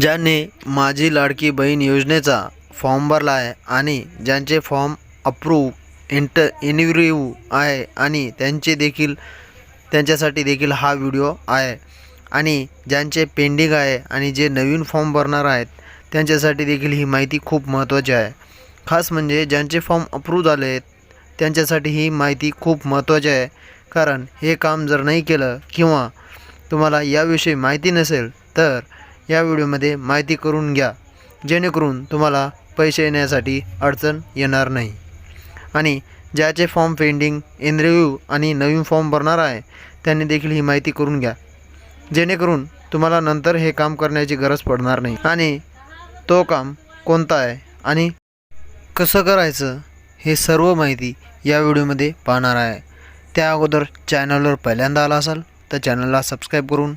ज्यांनी माझी लाडकी बहीण योजनेचा फॉर्म भरला आहे आणि ज्यांचे फॉर्म अप्रूव इंट इनव्ह्यू आहे आणि त्यांचे देखील त्यांच्यासाठी देखील हा व्हिडिओ आहे. आणि ज्यांचे पेंडिंग आहे आणि जे नवीन फॉर्म भरणार आहेत त्यांच्यासाठी देखील ही माहिती खूप महत्त्वाची आहे. खास म्हणजे ज्यांचे फॉर्म अप्रूव्ह झाले आहेत त्यांच्यासाठी ही माहिती खूप महत्त्वाची आहे. कारण हे काम जर नाही केलं किंवा तुम्हाला याविषयी माहिती नसेल तर या व्हिडिओमध्ये माहिती करून घ्या जेणेकरून तुम्हाला पैसे येण्यासाठी अडचण येणार नाही. आणि ज्याचे फॉर्म पेंडिंग इन रिव्ह्यू आणि नवीन फॉर्म भरणार आहे त्यांनी देखील ही माहिती करून घ्या. जेणेकरून तुम्हाला नंतर हे काम करण्याची गरज पडणार नाही. आणि तो काम कोणता आहे आणि कसं करायचं हे सर्व माहिती या व्हिडिओमध्ये पाहणार आहे. त्या अगोदर चॅनलवर पहिल्यांदा आला असाल तर चॅनलला सबस्क्राईब करून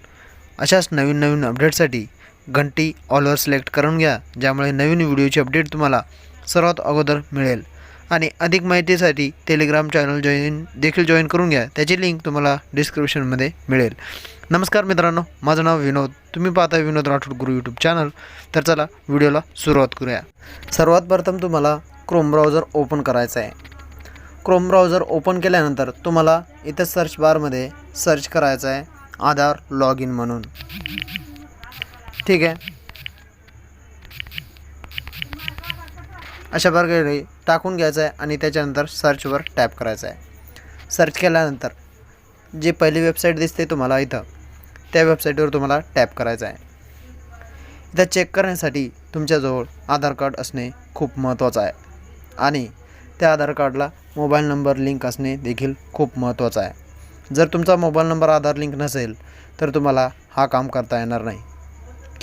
अशाच नवीन नवीन अपडेटसाठी घंटी ऑलवर सिलेक्ट करून घ्या ज्यामुळे नवीन व्हिडिओची अपडेट तुम्हाला सर्वात अगोदर मिळेल. आणि अधिक माहितीसाठी टेलिग्राम चॅनल जॉईन देखील जॉईन करून घ्या त्याची लिंक तुम्हाला डिस्क्रिप्शनमध्ये मिळेल. नमस्कार मित्रांनो माझं नाव विनोद तुम्ही पाहता विनोद राठोड गुरु यूट्यूब चॅनल तर चला व्हिडिओला सुरुवात करूया. सर्वात प्रथम तुम्हाला क्रोम ब्राउझर ओपन करायचं आहे. क्रोम ब्राउझर ओपन केल्यानंतर तुम्हाला इथं सर्च बारमध्ये सर्च करायचं आहे आधार लॉग इन म्हणून. ठीक आहे. अशा प्रकारे टाकून घ्यायचं आहे आणि त्याच्यानंतर सर्चवर टॅप करायचं आहे. सर्च केल्यानंतर जी पहिली वेबसाईट दिसते तुम्हाला इथं त्या वेबसाईटवर तुम्हाला टॅप करायचं आहे. इथं चेक करण्यासाठी तुमच्याजवळ आधार कार्ड असणे खूप महत्त्वाचं आहे. आणि त्या आधार कार्डला मोबाईल नंबर लिंक असणे देखील खूप महत्त्वाचं आहे. जर तुमचा मोबाईल नंबर आधार लिंक नसेल तर तुम्हाला हा काम करता येणार नाही.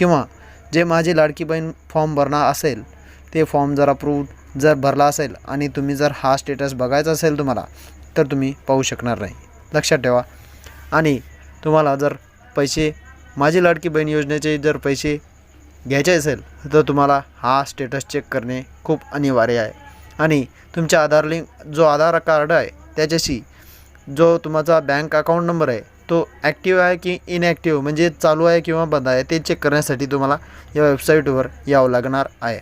किंवा जे माझी लाडकी बहीण फॉर्म भरणार असेल ते फॉर्म जर अप्रूव्ड जर भरला असेल आणि तुम्ही जर हा स्टेटस बघायचा असेल तुम्हाला तर तुम्ही पाहू शकणार नाही. लक्षात ठेवा. आणि तुम्हाला जर पैसे माझी लाडकी बहीण योजनेचे जर पैसे घ्यायचे असेल तर तुम्हाला हा स्टेटस चेक करणे खूप अनिवार्य आहे. आणि तुमच्या आधार लिंक जो आधार कार्ड आहे त्याच्याशी जो तुमचा बँक अकाउंट नंबर आहे तो ॲक्टिव्ह आहे की इनॲक्टिव्ह म्हणजे चालू आहे किंवा बंद आहे ते चेक करण्यासाठी तुम्हाला या वेबसाईटवर यावं लागणार आहे.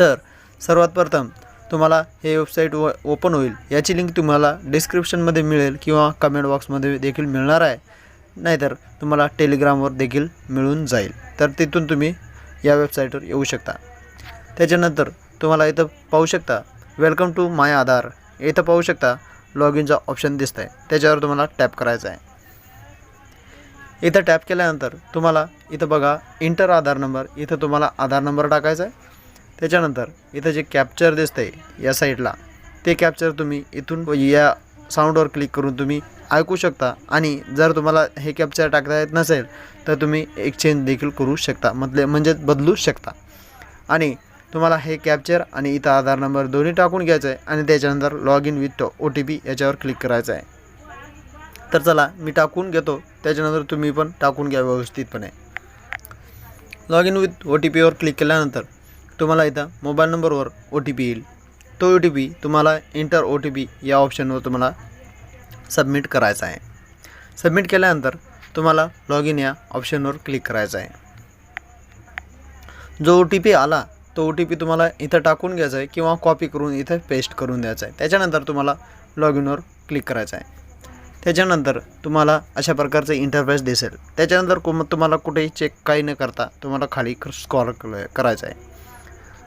तर सर्वात प्रथम तुम्हाला हे वेबसाईट व ओपन होईल. याची लिंक तुम्हाला डिस्क्रिप्शनमध्ये मिळेल किंवा कमेंट बॉक्समध्ये देखील मिळणार आहे. नाहीतर तुम्हाला टेलिग्रामवर देखील मिळून जाईल. तर तिथून तुम्ही या वेबसाईटवर येऊ शकता. त्याच्यानंतर तुम्हाला इथं पाहू शकता वेलकम टू माय आधार इथं पाहू शकता लॉग इनचा ऑप्शन दिसत आहे त्याच्यावर तुम्हाला टॅप करायचा आहे. इथं टॅप केल्यानंतर तुम्हाला इथं बघा इंटर आधार नंबर. इथं तुम्हाला आधार नंबर टाकायचा आहे. त्याच्यानंतर इथं जे कॅप्चर दिसतंय या साईडला ते कॅप्चर तुम्ही इथून या साऊंडवर क्लिक करून तुम्ही ऐकू शकता. आणि जर तुम्हाला हे कॅप्चर टाकता येत नसेल तर तुम्ही एक्सचेंज देखील करू शकता. मधले म्हणजे बदलू शकता. आणि तुम्हाला हे कॅप्चर आणि इथं आधार नंबर दोन्ही टाकून घ्यायचं आहे आणि त्याच्यानंतर log in with O T P याच्यावर क्लिक करायचं आहे. तर चला मी टाकून घेतो. त्याच्यानंतर तुम्ही पण टाकून घ्या व्यवस्थितपणे. Log in with O T पीवर क्लिक केल्यानंतर तुम्हाला इथं मोबाईल नंबरवर ओ टी पी येईल. तो ओ टी पी तुम्हाला इंटर ओ टी पी या ऑप्शनवर तुम्हाला सबमिट करायचा आहे. सबमिट केल्यानंतर तुम्हाला लॉग इन या ऑप्शनवर क्लिक करायचं आहे. जो ओ टी पी आला तो ओ टी पी तुम्हाला इथं टाकून घ्यायचा आहे किंवा कॉपी करून इथं पेस्ट करून द्यायचा आहे. त्याच्यानंतर तुम्हाला लॉग इनवर क्लिक करायचं आहे. त्याच्यानंतर तुम्हाला अशा प्रकारचं इंटरफेस दिसेल. त्याच्यानंतर कुम तुम्हाला कुठेही चेक काही न करता तुम्हाला खाली स्क्रॉल करायचं आहे.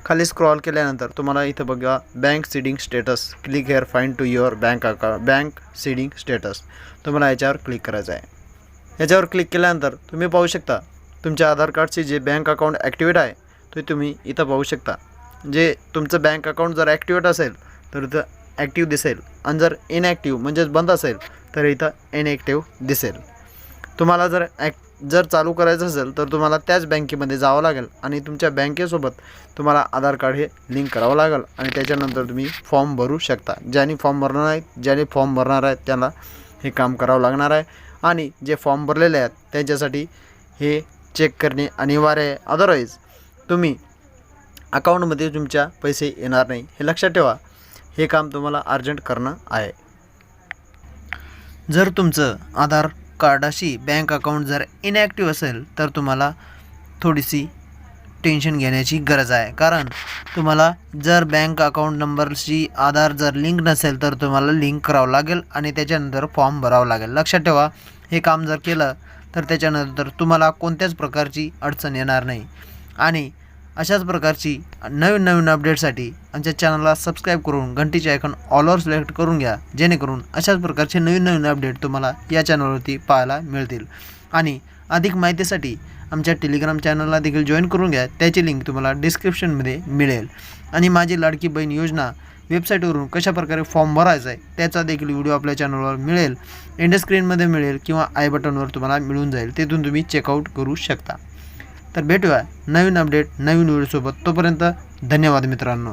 खाली स्क्रॉल केल्यानंतर तुम्हाला इथं बघा bank seeding status click here find to your bank account bank seeding status तुम्हाला याच्यावर क्लिक करायचं आहे. याच्यावर क्लिक केल्यानंतर तुम्ही पाहू शकता तुमच्या आधार कार्डचे जे बँक अकाउंट ॲक्टिवेट आहे ते तुम्ही इथं पाहू शकता. जे तुमचं बँक अकाउंट जर ॲक्टिवेट असेल तर इथं ॲक्टिव्ह दिसेल. आणि जर इनॲक्टिव्ह म्हणजेच बंद असेल तर इथं इनॲक्टिव्ह दिसेल. तुम्हाला जर ॲक् जर चालू करायचं असेल तर तुम्हाला त्याच बँकेमध्ये जावं लागेल. आणि तुमच्या बँकेसोबत तुम्हाला आधार कार्ड हे लिंक करावं लागेल. आणि त्याच्यानंतर तुम्ही फॉर्म भरू शकता. ज्याने फॉर्म भरणार आहेत ज्याने फॉर्म भरणार आहेत त्यांना हे काम करावं लागणार आहे. आणि जे फॉर्म भरलेले आहेत त्यांच्यासाठी हे चेक करणे अनिवार्य आहे. अदरवाईज तुम्ही अकाउंटमध्ये तुमच्या पैसे येणार नाही हे लक्षात ठेवा. हे काम तुम्हाला अर्जंट करणं आहे. जर तुमचं आधार कार्डाशी बँक अकाउंट जर इनॲक्टिव्ह असेल तर तुम्हाला थोडीशी टेन्शन घेण्याची गरज आहे. कारण तुम्हाला जर बँक अकाउंट नंबरशी आधार जर लिंक नसेल तर तुम्हाला लिंक करावं लागेल आणि त्याच्यानंतर फॉर्म भरावं लागेल. लक्षात ठेवा हे काम जर केलं तर त्याच्यानंतर तुम्हाला कोणत्याच प्रकारची अडचण येणार नाही. आणि अशाच प्रकारची नवीन नवीन अपडेटसाठी आमच्या चॅनलला सबस्क्राईब करून घंटीचे आयकॉन ऑलवर सिलेक्ट करून घ्या. जेणेकरून अशाच प्रकारचे नवीन नवीन अपडेट तुम्हाला या चॅनलवरती पाहायला मिळतील. आणि अधिक माहितीसाठी आमच्या टेलिग्राम चॅनलला देखील जॉईन करून घ्या. त्याची लिंक तुम्हाला डिस्क्रिप्शनमध्ये मिळेल. आणि माझी लाडकी बहीण योजना वेबसाईटवरून कशाप्रकारे फॉर्म भरायचा आहे त्याचा देखील व्हिडिओ आपल्या चॅनलवर मिळेल. एंड स्क्रीनमध्ये मिळेल किंवा आय बटनवर तुम्हाला मिळून जाईल. तिथून तुम्ही चेकआउट करू शकता. तर भेटूया नवीन अपडेट नवीन व्हिडिओसोबत. तोपर्यंत धन्यवाद मित्रांनो.